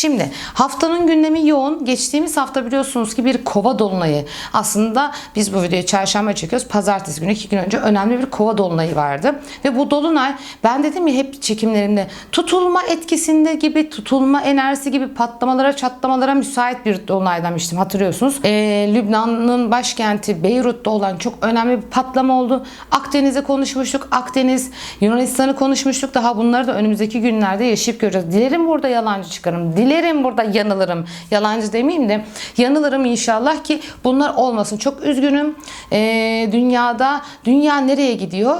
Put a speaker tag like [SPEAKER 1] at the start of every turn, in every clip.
[SPEAKER 1] Şimdi haftanın gündemi yoğun. Geçtiğimiz hafta biliyorsunuz ki bir kova dolunayı. Aslında biz bu videoyu çarşamba çekiyoruz. Pazartesi günü iki gün önce önemli bir kova dolunayı vardı. Ve bu dolunay ben dedim ya hep çekimlerimde tutulma etkisinde gibi tutulma enerjisi gibi patlamalara çatlamalara müsait bir dolunay demiştim hatırlıyorsunuz. Ee, Lübnan'ın başkenti Beyrut'ta olan çok önemli bir patlama oldu. Akdeniz'i konuşmuştuk. Akdeniz, Yunanistan'ı konuşmuştuk. Daha bunları da önümüzdeki günlerde yaşayıp göreceğiz. Dilerim burada yalancı çıkarım. Dilerim burada yanılırım. Yalancı demeyeyim de yanılırım inşallah ki bunlar olmasın. Çok üzgünüm. Ee, dünyada dünya nereye gidiyor?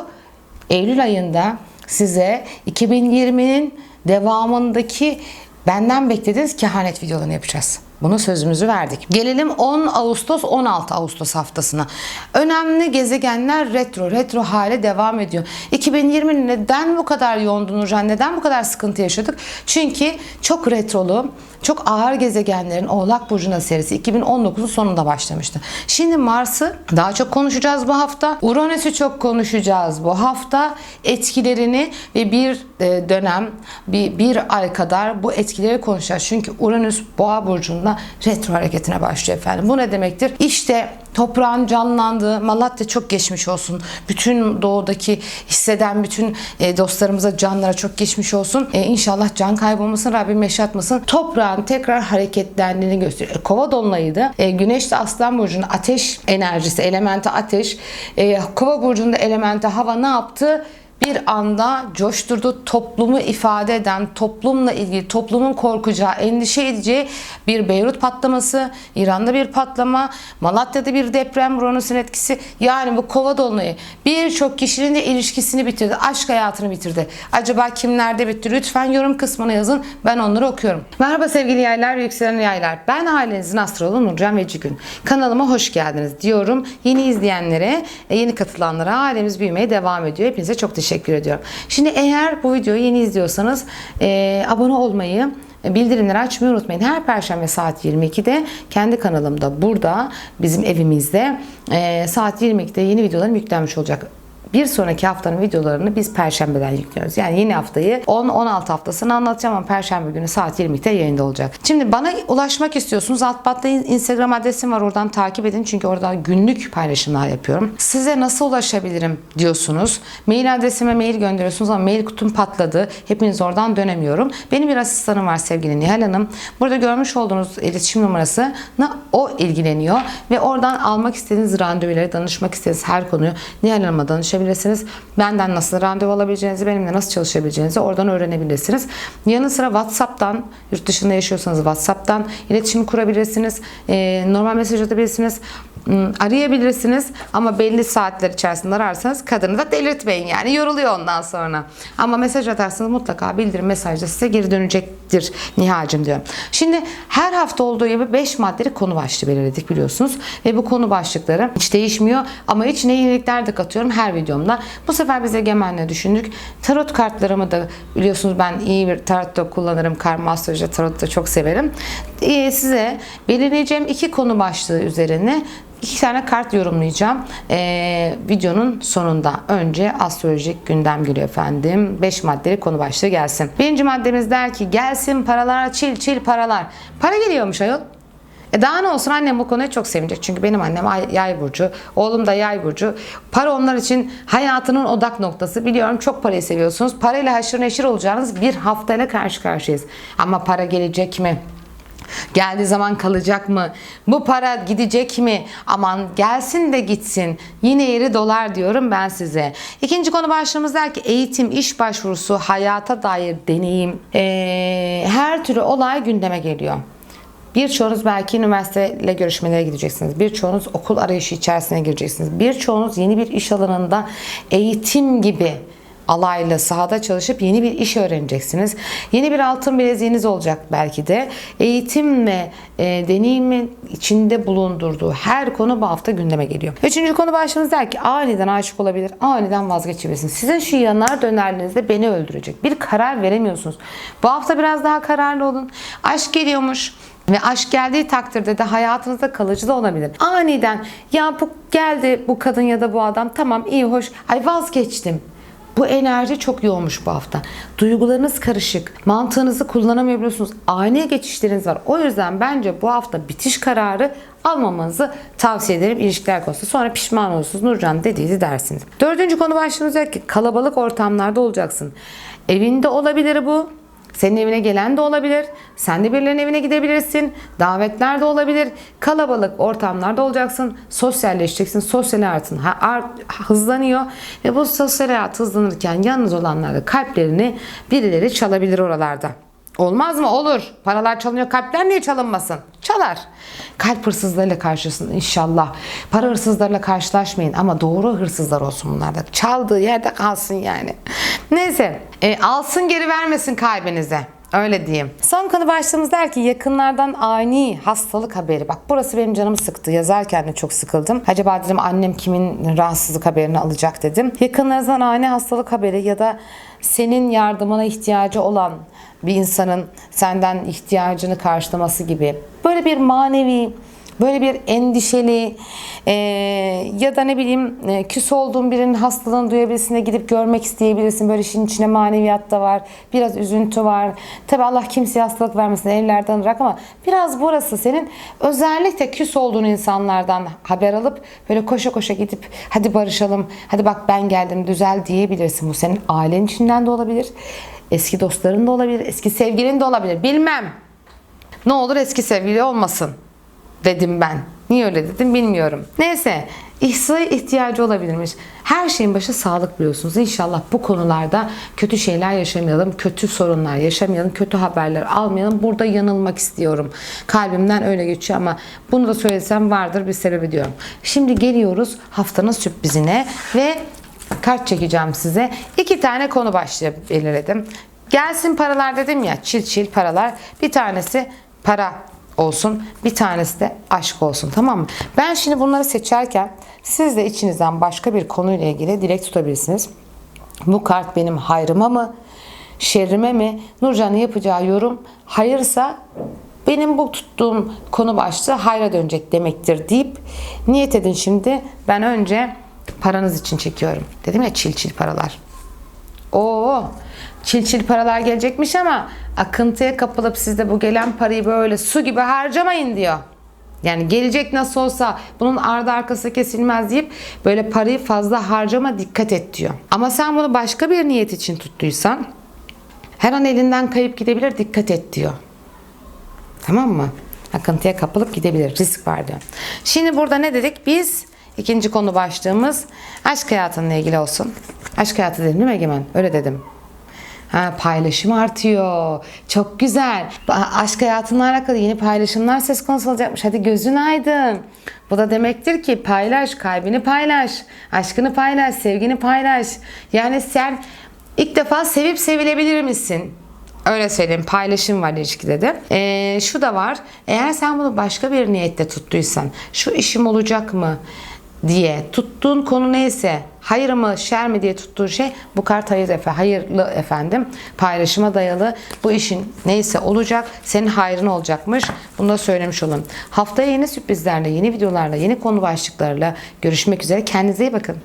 [SPEAKER 1] Eylül ayında size 2020'nin devamındaki benden beklediğiniz kehanet videolarını yapacağız. Bunu sözümüzü verdik. Gelelim 10 Ağustos 16 Ağustos haftasına. Önemli gezegenler retro, retro hale devam ediyor. 2020 neden bu kadar yoğundu Nurcan? Neden bu kadar sıkıntı yaşadık? Çünkü çok retrolu, çok ağır gezegenlerin Oğlak Burcu'na serisi 2019'un sonunda başlamıştı. Şimdi Mars'ı daha çok konuşacağız bu hafta. Uranüs'ü çok konuşacağız bu hafta. Etkilerini ve bir e, dönem, bir, bir ay kadar bu etkileri konuşacağız. Çünkü Uranüs Boğa Burcu'nda retro hareketine başlıyor efendim. Bu ne demektir? İşte toprağın canlandığı Malatya çok geçmiş olsun. Bütün doğudaki hisseden bütün e, dostlarımıza, canlara çok geçmiş olsun. E, inşallah can kaybolmasın, Rabbim yaşatmasın. Toprağın tekrar hareketlendiğini gösteriyor. E, Kova dolunayıydı. E, Güneş de Aslan Burcu'nun ateş enerjisi, elementi ateş. E, Kova Burcu'nda elementi hava ne yaptı? Bir anda coşturdu. Toplumu ifade eden, toplumla ilgili, toplumun korkacağı, endişe edeceği bir Beyrut patlaması, İran'da bir patlama, Malatya'da bir deprem, Uranüs'ün etkisi. Yani bu kova dolunayı birçok kişinin de ilişkisini bitirdi. Aşk hayatını bitirdi. Acaba kimlerde bitti? Lütfen yorum kısmına yazın. Ben onları okuyorum. Merhaba sevgili yaylar, yükselen yaylar. Ben ailenizin astrologu Nurcan Vecigün. Kanalıma hoş geldiniz diyorum. Yeni izleyenlere, e, yeni katılanlara ailemiz büyümeye devam ediyor. Hepinize çok teşekkür ediyorum. Şimdi eğer bu videoyu yeni izliyorsanız e, abone olmayı, e, bildirimleri açmayı unutmayın. Her perşembe saat 22'de kendi kanalımda burada bizim evimizde e, saat 22'de yeni videolarım yüklenmiş olacak. Bir sonraki haftanın videolarını biz perşembeden yüklüyoruz. Yani yeni haftayı 10-16 haftasını anlatacağım ama perşembe günü saat 22'de yayında olacak. Şimdi bana ulaşmak istiyorsunuz. Alt batta Instagram adresim var. Oradan takip edin. Çünkü orada günlük paylaşımlar yapıyorum. Size nasıl ulaşabilirim diyorsunuz. Mail adresime mail gönderiyorsunuz ama mail kutum patladı. Hepiniz oradan dönemiyorum. Benim bir asistanım var sevgili Nihal Hanım. Burada görmüş olduğunuz iletişim numarasına o ilgileniyor ve oradan almak istediğiniz randevuları, danışmak istediğiniz her konuyu Nihal Hanım'a danışabilirsiniz. Benden nasıl randevu alabileceğinizi, benimle nasıl çalışabileceğinizi oradan öğrenebilirsiniz. Yanı sıra WhatsApp'tan, yurt dışında yaşıyorsanız WhatsApp'tan iletişim kurabilirsiniz. Ee, normal mesaj atabilirsiniz. Hmm, Arayabilirsiniz ama belli saatler içerisinde ararsanız kadını da delirtmeyin yani yoruluyor ondan sonra. Ama mesaj atarsanız mutlaka bildirim mesajda size geri dönecektir Nihal'cim diyorum. Şimdi her hafta olduğu gibi 5 maddeli konu başlığı belirledik biliyorsunuz. Ve bu konu başlıkları hiç değişmiyor ama içine yenilikler de katıyorum her videomda. Bu sefer biz egemenle düşündük. Tarot kartlarımı da biliyorsunuz ben iyi bir tarot da kullanırım. Karma astroloji tarot da çok severim. Ee, size belirleyeceğim iki konu başlığı üzerine İki tane kart yorumlayacağım. Ee, videonun sonunda önce astrolojik gündem geliyor efendim. 5 maddeli konu başlığı gelsin. Birinci maddemiz der ki gelsin paralar çil çil paralar. Para geliyormuş ayol. E daha ne olsun annem bu konuya çok sevinecek. Çünkü benim annem ay- yay burcu. Oğlum da yay burcu. Para onlar için hayatının odak noktası. Biliyorum çok parayı seviyorsunuz. Parayla haşır neşir olacağınız bir haftayla karşı karşıyayız. Ama para gelecek mi? Geldiği zaman kalacak mı? Bu para gidecek mi? Aman gelsin de gitsin. Yine yeri dolar diyorum ben size. İkinci konu başlığımız der ki eğitim, iş başvurusu, hayata dair deneyim, ee, her türlü olay gündeme geliyor. Birçoğunuz belki üniversiteyle görüşmelere gideceksiniz. Birçoğunuz okul arayışı içerisine gireceksiniz. Birçoğunuz yeni bir iş alanında eğitim gibi alayla sahada çalışıp yeni bir iş öğreneceksiniz. Yeni bir altın bileziğiniz olacak belki de. Eğitim ve e, deneyimin içinde bulundurduğu her konu bu hafta gündeme geliyor. Üçüncü konu başlığımız der ki aniden aşık olabilir, aniden vazgeçebilirsiniz. Sizin şu yanar dönerliğinizde beni öldürecek. Bir karar veremiyorsunuz. Bu hafta biraz daha kararlı olun. Aşk geliyormuş. Ve aşk geldiği takdirde de hayatınızda kalıcı da olabilir. Aniden ya bu geldi bu kadın ya da bu adam tamam iyi hoş ay vazgeçtim. Bu enerji çok yoğunmuş bu hafta. Duygularınız karışık. Mantığınızı kullanamayabiliyorsunuz. Ani geçişleriniz var. O yüzden bence bu hafta bitiş kararı almamanızı tavsiye ederim ilişkiler konusunda. Sonra pişman olursunuz. Nurcan dediğinizi dersiniz. Dördüncü konu başlığımız ki kalabalık ortamlarda olacaksın. Evinde olabilir bu. Senin evine gelen de olabilir. Sen de birilerinin evine gidebilirsin. Davetler de olabilir. Kalabalık ortamlarda olacaksın. Sosyalleşeceksin. Sosyal hayatın hızlanıyor. Ve bu sosyal hayat hızlanırken yalnız olanlarda kalplerini birileri çalabilir oralarda. Olmaz mı? Olur. Paralar çalınıyor. Kalpler niye çalınmasın? Çalar. Kalp hırsızlarıyla karşılaşın inşallah. Para hırsızlarıyla karşılaşmayın ama doğru hırsızlar olsun bunlar da. Çaldığı yerde kalsın yani. Neyse. E, alsın geri vermesin kalbinize. Öyle diyeyim. Son konu başlığımız der ki yakınlardan ani hastalık haberi. Bak burası benim canımı sıktı. Yazarken de çok sıkıldım. Acaba dedim annem kimin rahatsızlık haberini alacak dedim. Yakınlarınızdan ani hastalık haberi ya da senin yardımına ihtiyacı olan bir insanın senden ihtiyacını karşılaması gibi. Böyle bir manevi Böyle bir endişeli e, ya da ne bileyim e, küs olduğun birinin hastalığını duyabilirsin de gidip görmek isteyebilirsin. Böyle işin içine maneviyat da var. Biraz üzüntü var. Tabi Allah kimseye hastalık vermesin evlerden ırak ama biraz burası senin özellikle küs olduğun insanlardan haber alıp böyle koşa koşa gidip hadi barışalım. Hadi bak ben geldim düzel diyebilirsin. Bu senin ailen içinden de olabilir. Eski dostların da olabilir. Eski sevgilin de olabilir. Bilmem. Ne olur eski sevgili olmasın dedim ben. Niye öyle dedim bilmiyorum. Neyse ihsaya ihtiyacı olabilirmiş. Her şeyin başı sağlık biliyorsunuz. İnşallah bu konularda kötü şeyler yaşamayalım, kötü sorunlar yaşamayalım, kötü haberler almayalım. Burada yanılmak istiyorum. Kalbimden öyle geçiyor ama bunu da söylesem vardır bir sebebi diyorum. Şimdi geliyoruz haftanın sürprizine ve kart çekeceğim size. İki tane konu başlığı belirledim. Gelsin paralar dedim ya çil çil paralar. Bir tanesi para olsun. Bir tanesi de aşk olsun. Tamam mı? Ben şimdi bunları seçerken siz de içinizden başka bir konuyla ilgili dilek tutabilirsiniz. Bu kart benim hayrıma mı? Şerrime mi? Nurcan'ın yapacağı yorum hayırsa benim bu tuttuğum konu başlığı hayra dönecek demektir deyip niyet edin şimdi. Ben önce paranız için çekiyorum. Dedim ya çil çil paralar. Oo, çil çil paralar gelecekmiş ama akıntıya kapılıp siz de bu gelen parayı böyle su gibi harcamayın diyor. Yani gelecek nasıl olsa bunun ardı arkası kesilmez deyip böyle parayı fazla harcama dikkat et diyor. Ama sen bunu başka bir niyet için tuttuysan her an elinden kayıp gidebilir dikkat et diyor. Tamam mı? Akıntıya kapılıp gidebilir. Risk var diyor. Şimdi burada ne dedik? Biz ikinci konu başlığımız aşk hayatınla ilgili olsun. Aşk hayatı dedim değil mi Egemen? Öyle dedim. Ha, paylaşım artıyor. Çok güzel. Aşk hayatınla alakalı yeni paylaşımlar söz konusu olacakmış. Hadi gözün aydın. Bu da demektir ki paylaş, kalbini paylaş, aşkını paylaş, sevgini paylaş. Yani sen ilk defa sevip sevilebilir misin? Öyle söyleyeyim paylaşım var ilişkide de. Ee, şu da var. Eğer sen bunu başka bir niyette tuttuysan şu işim olacak mı diye tuttuğun konu neyse hayır mı şer mi diye tuttuğun şey bu kart hayır efe hayırlı efendim. Paylaşıma dayalı. Bu işin neyse olacak senin hayrın olacakmış. Bunu da söylemiş olun. Haftaya yeni sürprizlerle yeni videolarla yeni konu başlıklarıyla görüşmek üzere. Kendinize iyi bakın